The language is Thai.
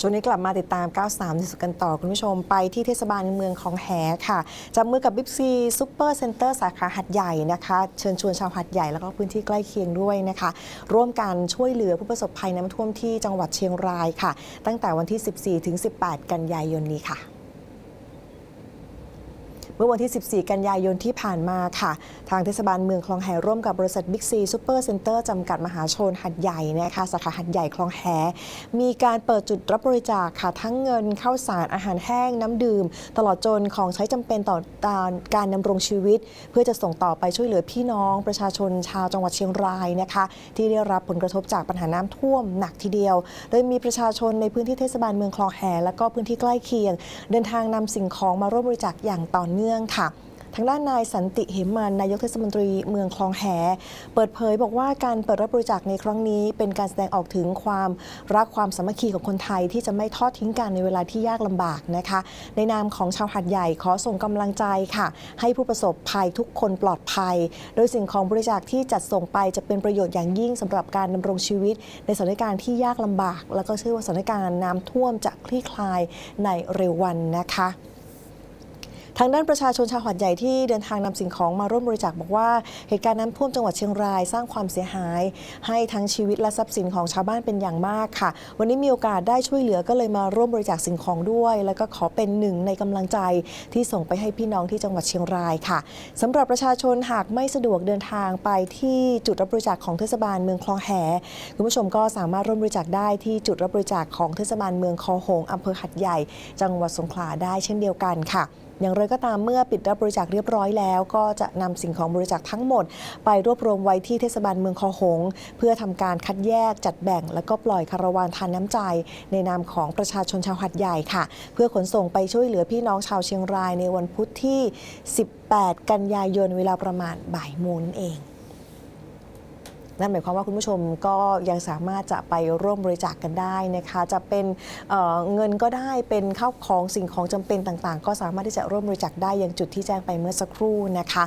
ช่วงนี้กลับมาติดตาม 93นิวส์กันต่อคุณผู้ชมไปที่เทศบาลเมืองของแหค่ะจับมือกับบิ๊กซีซูเปอร์เซ็นเตอร์สาขาหัดใหญ่นะคะ เชิญชวนชาวหัดใหญ่แล้วก็พื้นที่ใกล้เคียงด้วยนะคะ ร่วมกันช่วยเหลือผู้ประสบภัยน้ำท่วมที่จังหวัดเชียงรายค่ะ ตั้งแต่วันที่ 14 ถึง 18 กันยายนนี้ค่ะ เมื่อวันที่ 14 กันยายนที่ผ่านมาค่ะ ทางเทศบาลเมืองคลองแหร่วมกับบริษัทบิ๊กซีซูเปอร์เซ็นเตอร์จำกัดมหาชนหัดใหญ่นะคะสาขาหัดใหญ่คลองแหมีการเปิดจุดรับบริจาคค่ะทั้งเงินข้าวสารอาหารแห้งน้ำดื่ม ตลอดจนของใช้จำเป็นต่อการดำรงชีวิต เพื่อจะส่งต่อไปช่วยเหลือพี่น้องประชาชนชาวจังหวัดเชียงรายนะคะที่ได้รับผลกระทบจากปัญหาน้ำท่วมหนักทีเดียว โดยมีประชาชนในพื้นที่เทศบาลเมืองคลองแหและก็พื้นที่ใกล้เคียง เดินทางนำสิ่งของมาร่วมบริจาคอย่างต่อเนื่องค่ะทางด้านนายสันติเหมมันนายกเทศมนตรีเมืองคลองแห เปิดเผยบอกว่าการเปิดรับบริจาคในครั้งนี้ เป็นการแสดงออกถึงความรักความสามัคคีของคนไทยที่จะไม่ทอดทิ้งกันในเวลาที่ยากลำบากนะคะ ในนามของชาวหัดใหญ่ขอส่งกำลังใจค่ะ ให้ผู้ประสบภัยทุกคนปลอดภัย โดยสิ่งของบริจาคที่จัดส่งไปจะเป็นประโยชน์อย่างยิ่งสำหรับการดำรงชีวิต ในสถานการณ์ที่ยากลำบาก แล้วก็เชื่อว่าสถานการณ์น้ำท่วมจะคลี่คลายในเร็ววันนะคะ ทางด้านประชาชนชาวหัดใหญ่ที่เดินทางนำสิ่งของมาร่วมบริจาคบอกว่า เหตุการณ์น้ำท่วมจังหวัดเชียงรายสร้างความเสียหาย ให้ทั้งชีวิตและทรัพย์สินของชาวบ้านเป็นอย่างมากค่ะ วันนี้มีโอกาสได้ช่วยเหลือก็เลยมาร่วมบริจาคสิ่งของด้วย แล้วก็ขอเป็นหนึ่งในกำลังใจที่ส่งไปให้พี่น้องที่จังหวัดเชียงรายค่ะสำหรับประชาชนหากไม่สะดวกเดินทางไปที่จุดรับบริจาคของเทศบาลเมืองคลองแหคุณผู้ชมก็สามารถร่วมบริจาคได้ที่จุดรับบริจาคของเทศบาลเมืองคอหงอำเภอหัดใหญ่ จังหวัดสงขลาได้เช่นเดียวกันค่ะ อย่างไรก็ตามเมื่อปิดรับบริจาคเรียบร้อยแล้ว ก็จะนำสิ่งของบริจาคทั้งหมด ไปรวบรวมไว้ที่เทศบาลเมืองคอหง เพื่อทำการคัดแยกจัดแบ่ง และก็ปล่อยคาราวานทานน้ำใจ ในนามของประชาชนชาวหัดใหญ่ค่ะ เพื่อขนส่งไปช่วยเหลือพี่น้องชาวเชียงรายในวันพุธที่ 18 กันยายนเวลาประมาณบ่ายโมงนั่นเอง นั่นหมายความว่าคุณผู้ชมก็ยังสามารถจะไปร่วมบริจาคกันได้นะคะ จะเป็นเเงินก็ได้เป็นข้าวของสิ่งของจำเป็นต่างๆ ก็สามารถที่จะร่วมบริจาคได้ยังจุดที่แจ้งไปเมื่อสักครู่นะคะ